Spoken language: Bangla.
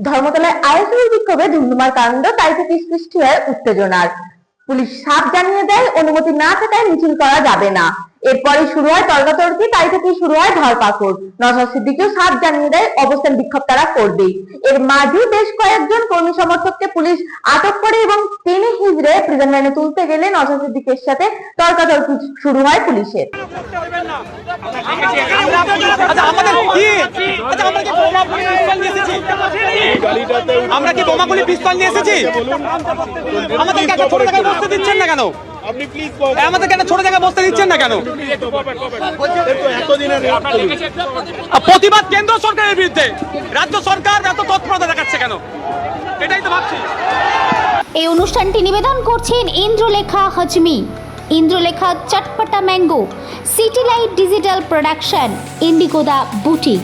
ধর্মতলায় আইএসএল বিক্ষোভে ধুমধুমার কাণ্ড, তাই থেকে সৃষ্টি হয় উত্তেজনার। পুলিশ সাপ জানিয়ে দেয়, অনুমতি না থাকায় মিছিল করা যাবে না। এরপরে শুরু হয় তর্কাতর্কি, তাই থেকে শুরু হয় ধরপাকড়। নজর সিদ্দিকেও সাপ জানিয়ে দেয়, অবস্থান বিক্ষোভ তারা করবেই। এর মাঝে বেশ কয়েকজন কর্মী সমর্থককে পুলিশ আটক করে এবং টেনে হিজড়ে প্রিজন ভ্যানে তুলতে গেলে নজর সিদ্দিকের সাথে তর্কাতর্কি শুরু হয় পুলিশের আচ্ছা আমাদের কি আচ্ছা আমরা কি বোমা গুলি পিস্তল নিয়ে এসেছি আমরা কি বোমা গুলি পিস্তল নিয়ে এসেছি? আমাদেরকে একটা ছোট জায়গায় বসতে দিচ্ছেন না কেন? আপনি প্লিজ আমাদেরকে একটা ছোট জায়গায় বসতে দিচ্ছেন না কেন? প্রতিবাদ কেন্দ্র সরকারের বিরুদ্ধে। রাজ্য সরকার এত তৎপরতা দেখাচ্ছে কেন? এটাই তো ভাবছি। এই অনুষ্ঠানটি নিবেদন করছেন Indralekha হজমি। Indralekha চটপটা mango city light digital production ইন্ডিগোদা boutique.